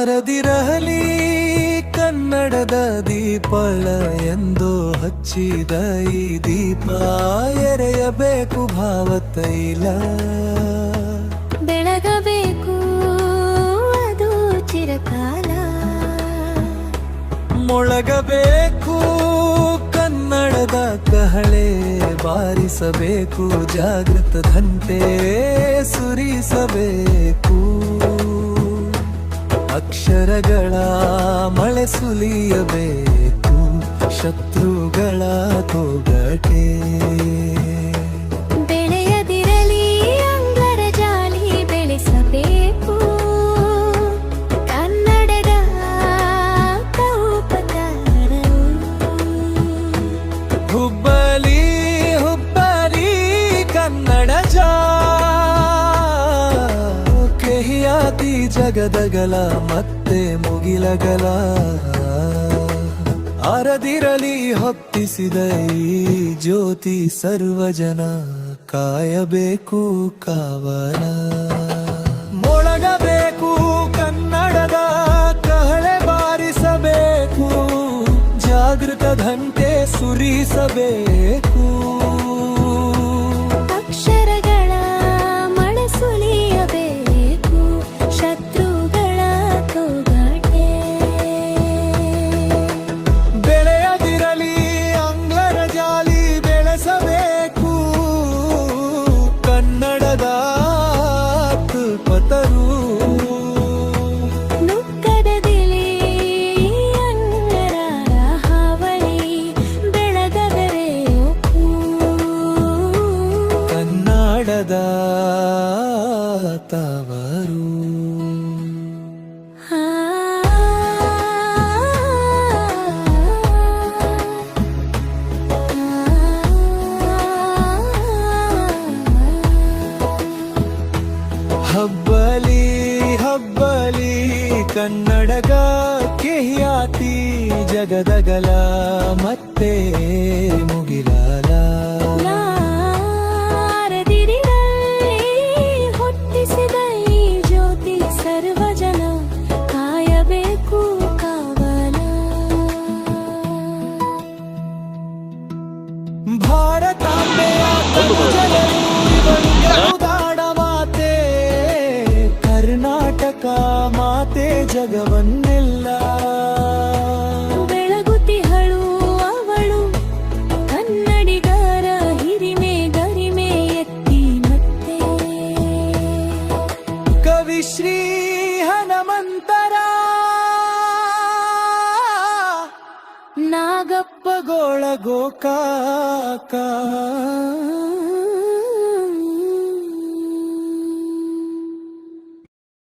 ಆರದಿರಲಿ ಕನ್ನಡದ ದೀಪಳ ಎಂದು ಹಚ್ಚಿದ ಈ ದೀಪ. ಎರೆಯಬೇಕು ಭಾವತೈಲ. ಬೆಳಗಬೇಕು ಅದು ಚಿರಕಾಲ. ಮೊಳಗಬೇಕು ಕನ್ನಡದ ಕಹಳೆ. ಬಾರಿಸಬೇಕು ಜಾಗೃತ ಘಂಟೆ ಸುರಿಸಬೇಕು. ಅಕ್ಷರಗಳ ಮಳೆ ಸುಲಿಯಬೇಕು ಶತ್ರುಗಳ ತೊಗಟೆ. ಕೆಹಿಯಾತಿ ಜಗದಗಲ ಮತ್ತೆ ಮುಗಿಲಗಲ. ಅರದಿರಲಿ ಹೊತ್ತಿಸಿದ ಈ ಜ್ಯೋತಿ ಸರ್ವಜನ ಕಾಯಬೇಕು ಕಾವನ. ಮೊಳಗಬೇಕು ಕನ್ನಡದ ಕಹಳೆ ಬಾರಿಸಬೇಕು. ಜಾಗೃತ ಘಂಟೆ ಸುರಿಸಬೇಕು. ತವರು ಹಬ್ಬಲಿ ಹಬ್ಬಲಿ ಕನ್ನಡಗ ಕೆಹಿಯಾತಿ ಜಗದಗಲ ಮತ್ತೆ ಮುಗಿಲಾಲ ಜಗವನ್ನೆಲ್ಲ. ಬೆಳಗುತಿಹಳು ಅವಳು ಕನ್ನಡಿಗರ ಹಿರಿಮೆ ಗರಿಮೆ ಎತ್ತಿ ಮತ್ತೆ. ಕವಿ ಶ್ರೀ ಹನುಮಂತರ ನಾಗಪ್ಪ ಗೋಳ ಗೋಕಾಕ.